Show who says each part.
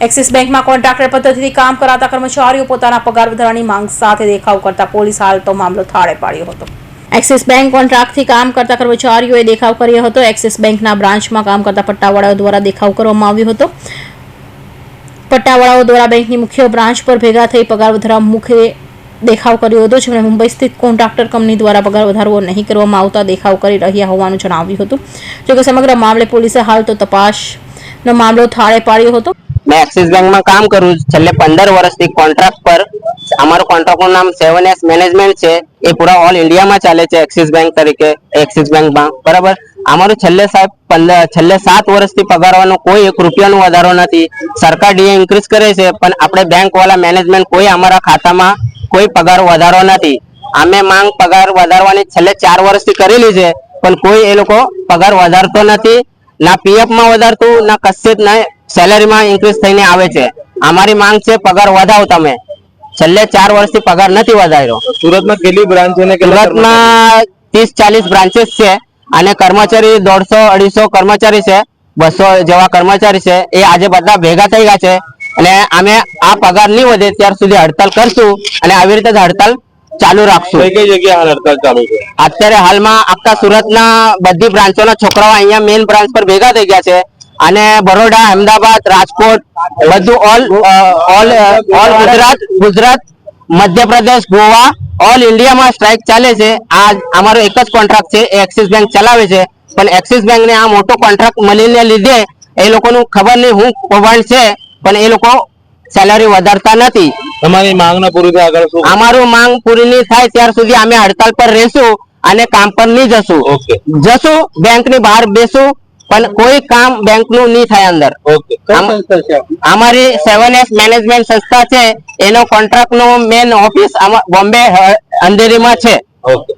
Speaker 1: Axis બેંકમાં contractor પદ્ધતિથી કામ કરાતા કર્મચારીઓ પોતાના પગાર વધારાની માંગ સાથે દેખાવ કરતા પોલીસ હાલ તો મામલો થાળે પાડ્યો હતો. એક્સિસ બેંક કોન્ટ્રાક્ટથી કામ કરતા કર્મચારીઓએ દેખાવ કર્યો હતો. એક્સિસ બેંકના બ્રાન્ચમાં કામ કરતા પટ્ટાવાળાઓ દ્વારા દેખાવ કરવામાં આવ્યો હતો. પટ્ટાવાળાઓ દ્વારા બેંકની મુખ્ય બ્રાન્ચ પર ભેગા થઈ પગાર વધારા મુખે દેખાવ કર્યો હતો. જેમણે મુંબઈ સ્થિત કોન્ટ્રાક્ટર કંપની દ્વારા પગાર વધારવો નહીં કરવામાં આવતા દેખાવ કરી રહ્યા હોવાનું જણાવ્યું હતું. જોકે સમગ્ર મામલે પોલીસે હાલ તો તપાસનો મામલો થાળે પાડ્યો હતો.
Speaker 2: મેં એક્સિસ બેંકમાં કામ કરું છેલ્લે પંદર વર્ષથી કોન્ટ્રાક્ટ પર અમારું કોન્ટ્રાક્ટનું નામ સેવન એસ મેનેજમેન્ટ છે. એ પૂરા ઓલ ઇન્ડિયામાં ચાલે છે એક્સિસ બેંક તરીકે. એક્સિસ બેંકમાં બરાબર? અમારું છેલ્લે સાહેબ પંદર, છેલ્લે સાત વર્ષથી પગારવાનો કોઈ એક રૂપિયાનો વધારો નથી. સરકાર ડીએ ઇન્ક્રીઝ કરે છે, પણ આપણે બેંકવાળા મેનેજમેન્ટ કોઈ અમારા ખાતામાં કોઈ પગાર વધારો નથી. અમે માંગ પગાર વધારવાની છેલ્લે ચાર વર્ષથી કરેલી છે, પણ કોઈ એ લોકો પગાર વધારતો નથી. ના પીએફમાં વધારતું, ના કશે જ ના સેલેરીમાં ઇન્ક્રીઝ થઈને આવે છે. અમારી માંગ છે પગાર વધાવો તમે. છેલ્લે ચાર વર્ષથી પગાર નથી વધાર્યો.
Speaker 3: સુરતમાં કેટલી બ્રાન્ચ છે
Speaker 2: સુરતમાં ત્રીસ ચાલીસ બ્રાન્ચીસ છે અને કર્મચારી દોઢસો અઢીસો કર્મચારી છે બસો જેવા કર્મચારી છે. એ આજે બધા ભેગા થઈ ગયા છે. અને અમે આ પગાર નહીં વધે ત્યાર સુધી હડતાલ કરશું અને આવી રીતે હડતાલ ચાલુ રાખશું.
Speaker 3: કઈ જગ્યાએ હાલ હડતાલ ચાલુ છે?
Speaker 2: અત્યારે હાલમાં આખા સુરતના બધી બ્રાન્ચોના છોકરાઓ અહીંયા મેઇન બ્રાન્ચ પર ભેગા થઈ ગયા છે. અને બરોડા અમદાવાદ રાજકોટ બધું all all all Gujarat Gujarat Madhya Pradesh Goa all ઇન્ડિયામાં સ્ટ્રાઇક ચાલે છે. આ અમારો એક જ કોન્ટ્રાક્ટ છે એ એક્સિસ બેંક ચલાવે છે. પણ એક્સિસ બેંકને આ મોટો કોન્ટ્રાક્ટ મળીને લીધે એ લોકોનું ખબર નહીં હું કૌભાંડ છે પણ એ લોકો સેલરી વધારતા નથી.
Speaker 3: તમારી માંગને પૂરી થાય આગળ શું?
Speaker 2: અમારું માંગ પૂરી નહીં થાય ત્યાર સુધી અમે હડતાલ પર રહેશું અને કામ પર નહીં જશું. જશું બેંકની બહાર બેસું પણ કોઈ કામ બેંકનું નહીં થાય અંદર.
Speaker 3: ઓકે
Speaker 2: અમારી સેવન એસ મેનેજમેન્ટ સંસ્થા છે. એનો કોન્ટ્રાક્ટ નો મેન ઓફિસ બોમ્બે અંધેરીમાં છે.
Speaker 3: ઓકે